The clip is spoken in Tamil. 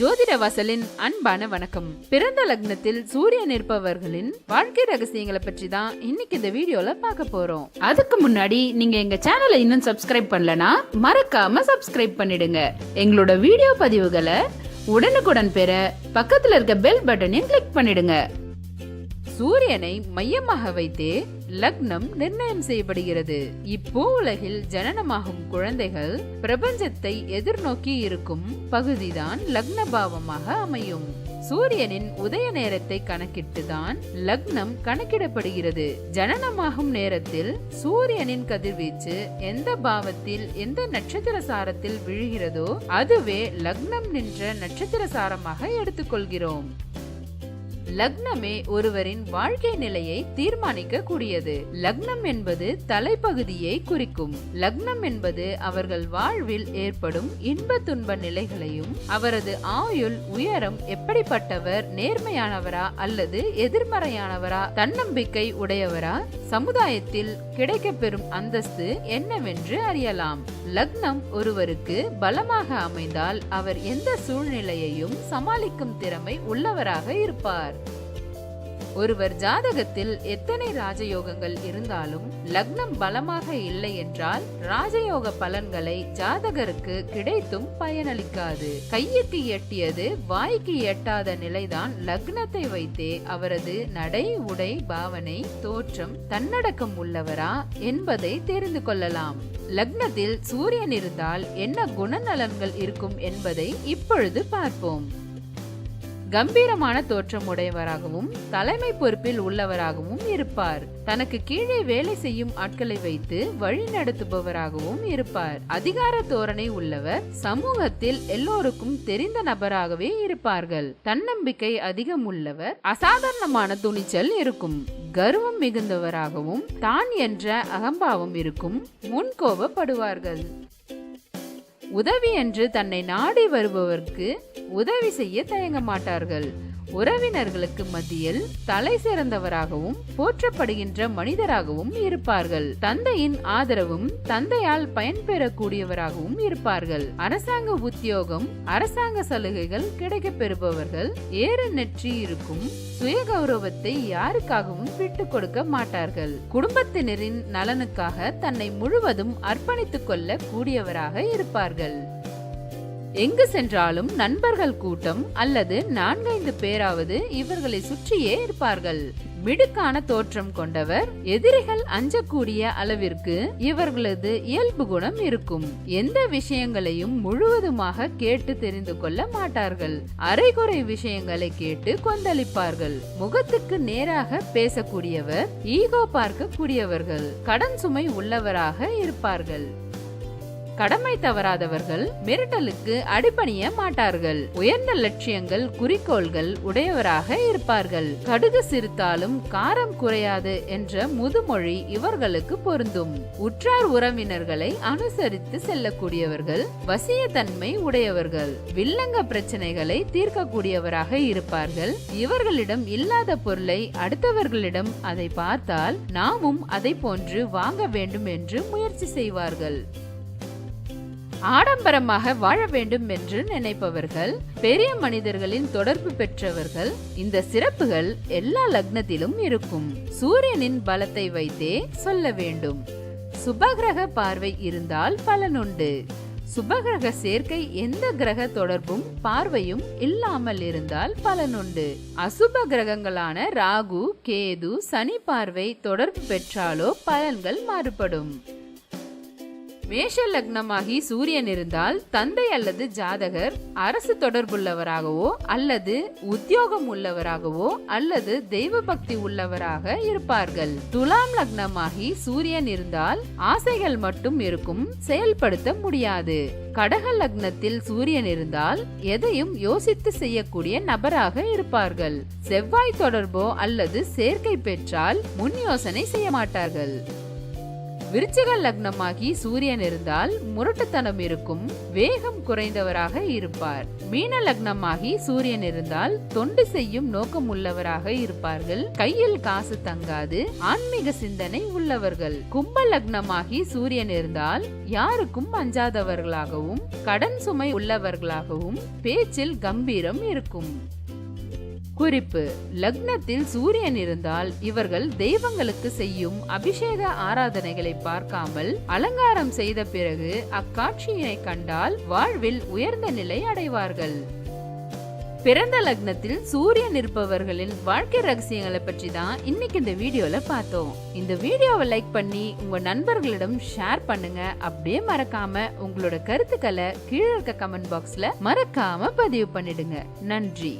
ஜோதிட வாசலின் அன்பான வணக்கம். பிறந்த லக்னத்தில் சூரியன் இருப்பவர்களின் வாழ்க்கை ரகசியங்களை பற்றி தான் இன்னைக்கு இந்த வீடியோல பார்க்க போறோம். அதுக்கு முன்னாடி நீங்க எங்க சேனலை இன்னும் சப்ஸ்கிரைப் பண்ணலனா மறக்காம சப்ஸ்கிரைப் பண்ணிடுங்க. எங்களோட வீடியோ பதிவுகளை உடனுக்குடன் பெற பக்கத்துல இருக்க பெல் பட்டனையும் கிளிக் பண்ணிடுங்க. சூரியனை மையமாக வைத்தே லக்னம் நிர்ணயம் செய்யப்படுகிறது. இப்போ உலகில் ஜனனமாகும் குழந்தைகள் பிரபஞ்சத்தை எதிர்நோக்கி இருக்கும் பகுதிதான் லக்ன பாவமாக அமையும். சூரியனின் உதய நேரத்தை கணக்கிட்டுதான் லக்னம் கணக்கிடப்படுகிறது. ஜனனமாகும் நேரத்தில் சூரியனின் கதிர்வீச்சு எந்த பாவத்தில் எந்த நட்சத்திர சாரத்தில் விழுகிறதோ அதுவே லக்னம் நின்ற நட்சத்திர சாரமாக எடுத்துக்கொள்கிறோம். லக்னமே ஒருவரின் வாழ்க்கை நிலையை தீர்மானிக்க கூடியது லக்னம் என்பது தலைப்பகுதியை குறிக்கும். லக்னம் என்பது அவர்கள் வாழ்வில் ஏற்படும் இன்ப துன்ப நிலைகளையும் அவரது ஆயுள் உயரம் எப்படிப்பட்டவர் நேர்மையானவரா அல்லது எதிர்மறையானவரா தன்னம்பிக்கை உடையவரா? சமுதாயத்தில் கிடைக்கப்பெறும் அந்தஸ்து என்னவென்று அறியலாம். லக்னம் ஒருவருக்கு பலமாக அமைந்தால் அவர் எந்த சூழ்நிலையையும் சமாளிக்கும் திறமை உள்ளவராக இருப்பார். ஒருவர் ஜாதகத்தில் எத்தனை ராஜயோகங்கள் இருந்தாலும் லக்னம் பலமாக இல்லை என்றால் ராஜயோக பலன்களை ஜாதகருக்கு கிடைத்தும் பயனளிக்காது. கையுக்கு எட்டியது வாய்க்கு எட்டாத நிலைதான் லக்னத்தை வைத்தே அவரது நடை உடை பாவனை தோற்றம் தன்னடக்கம் உள்ளவரா என்பதை தெரிந்து கொள்ளலாம். லக்னத்தில் சூரியன் இருந்தால் என்ன குணநலன்கள் இருக்கும் என்பதை இப்பொழுது பார்ப்போம். கம்பீரமான தோற்றம் உடையவராகவும் தலைமை பொறுப்பில் உள்ளவராகவும் இருப்பார். தனக்கு கீழே வேலை செய்யும் ஆட்களை வைத்து வழி நடத்துபவராகவும் இருப்பார். அதிகார தோரணை உள்ளவர் சமூகத்தில் எல்லோருக்கும் தெரிந்த நபராகவே இருப்பார்கள். தன்னம்பிக்கை அதிகம் உள்ளவர் அசாதாரணமான துணிச்சல் இருக்கும். கர்வம் மிகுந்தவராகவும் தான் என்ற அகம்பாவம் இருக்கும். முன்கோபப்படுவார்கள். உதவி என்று தன்னை நாடி வருபவர்க்கு உதவி செய்ய தயங்க மாட்டார்கள். உறவினர்களுக்கு மத்தியில் தலை சிறந்தவராகவும் போற்றப்படுகின்ற மனிதராகவும் இருப்பார்கள். தந்தையின் ஆதரவும் தந்தையால் பயன்பெறக்கூடியவராகவும் இருப்பார்கள். அரசாங்க உத்தியோகம் அரசாங்க சலுகைகள் கிடைக்க பெறுபவர்கள் ஏறு நெற்றி இருக்கும் சுய கௌரவத்தை யாருக்காகவும் விட்டு கொடுக்க மாட்டார்கள். குடும்பத்தினரின் நலனுக்காக தன்னை முழுவதும் அர்ப்பணித்துக் கொள்ள கூடியவராக இருப்பார்கள். எங்கு சென்றாலும் நண்பர்கள் கூட்டம் அல்லது நான்கைந்து பேராவது இவர்களை சுற்றியே இருப்பார்கள். மிடுக்கான தோற்றம் கொண்டவர் எதிரிகள் அஞ்சக்கூடிய அளவிற்கு இவர்களது இயல்பு குணம் இருக்கும். எந்த விஷயங்களையும் முழுவதுமாக கேட்டு தெரிந்து கொள்ள மாட்டார்கள். அரைகுறை விஷயங்களை கேட்டு கொந்தளிப்பார்கள். முகத்துக்கு நேராக பேசக்கூடியவர் ஈகோ பார்க்க கூடியவர்கள் கடன் சுமை உள்ளவராக இருப்பார்கள். கடமை தவறாதவர்கள் மிரட்டலுக்கு அடிபணிய மாட்டார்கள். உயர்ந்த லட்சியங்கள் குறிக்கோள்கள் உடையவராக இருப்பார்கள். கடுகு சிரித்தாலும் காரம் குறையாது என்ற முதுமொழி இவர்களுக்கு பொருந்தும். உற்றார் உறவினர்களை அனுசரித்து செல்லக்கூடியவர்கள் வசியத்தன்மை உடையவர்கள். வில்லங்க பிரச்சனைகளை தீர்க்கக்கூடியவராக இருப்பார்கள். இவர்களிடம் இல்லாத பொருளை அடுத்தவர்களிடம் அதை பார்த்தால் நாமும் அதை போன்று வாங்க வேண்டும் என்று முயற்சி செய்வார்கள். ஆடம்பரமாக வாழ வேண்டும் என்று நினைப்பவர்கள் பெரிய மனிதர்களின் தொடர்பு பெற்றவர்கள் இந்த சிறப்புகள் எல்லா லக்னத்திலும் இருக்கும். சூரியனின் பலத்தை வைத்தே சொல்ல வேண்டும். சுபகிரக பார்வை இருந்தால் பலனுண்டு சுபகிரக சேர்க்கை எந்த கிரக தொடர்பும் பார்வையும் இல்லாமல் இருந்தால் பலனுண்டு அசுப கிரகங்களான ராகு கேது சனி பார்வை தொடர்பு பெற்றாலோ பலன்கள் மாறுபடும். மேஷ லக்னமாகி சூரியன் இருந்தால் தந்தை அல்லது ஜாதகர் அரசு தொடர்புள்ளவராகவோ அல்லது உத்தியோகம் உள்ளவராகவோ அல்லது தெய்வ பக்தி உள்ளவராக இருப்பார்கள். துலாம் லக்னமாகி சூரியன் இருந்தால் ஆசைகள் மட்டும் இருக்கும் செயல்படுத்த முடியாது. கடக லக்னத்தில் சூரியன் இருந்தால் எதையும் யோசித்து செய்யக்கூடிய நபராக இருப்பார்கள். செவ்வாய் தொடர்போ அல்லது சேர்க்கை பெற்றால் முன் யோசனை செய்ய மாட்டார்கள். விருச்சிக லக்னமாகி சூரியன் இருந்தால் முரட்டுத்தனம் இருக்கும் வேகம் குறைந்தவராக இருப்பார். மீன லக்னமாகி சூரியன் இருந்தால் தொண்டு செய்யும் நோக்கம் உள்ளவராக இருப்பார்கள். கையில் காசு தங்காது ஆன்மீக சிந்தனை உள்ளவர்கள். கும்ப லக்னமாகி சூரியன் இருந்தால் யாருக்கும் அஞ்சாதவர்களாகவும் கடன் சுமை உள்ளவர்களாகவும் பேச்சில் கம்பீரம் இருக்கும். குறிப்பு லக்னத்தில் சூரியன் இருந்தால் இவர்கள் தெய்வங்களுக்கு செய்யும் அபிஷேக ஆராதனைகளை பார்க்காமல் அலங்காரம் செய்த பிறகு அக்காட்சியினை கண்டால் வாழ்வில் உயர்ந்த நிலை அடைவார்கள். பிறந்த லக்னத்தில் சூரியன் இருப்பவர்களின் வாழ்க்கை ரகசியங்களை பற்றி தான் இன்னைக்கு இந்த வீடியோல பார்த்தோம். இந்த வீடியோவை லைக் பண்ணி உங்க நண்பர்களிடம் ஷேர் பண்ணுங்க. அப்படியே மறக்காம உங்களோட கருத்துக்களை கீழே இருக்க கமெண்ட் பாக்ஸ்ல மறக்காம பதிவு பண்ணிடுங்க. நன்றி.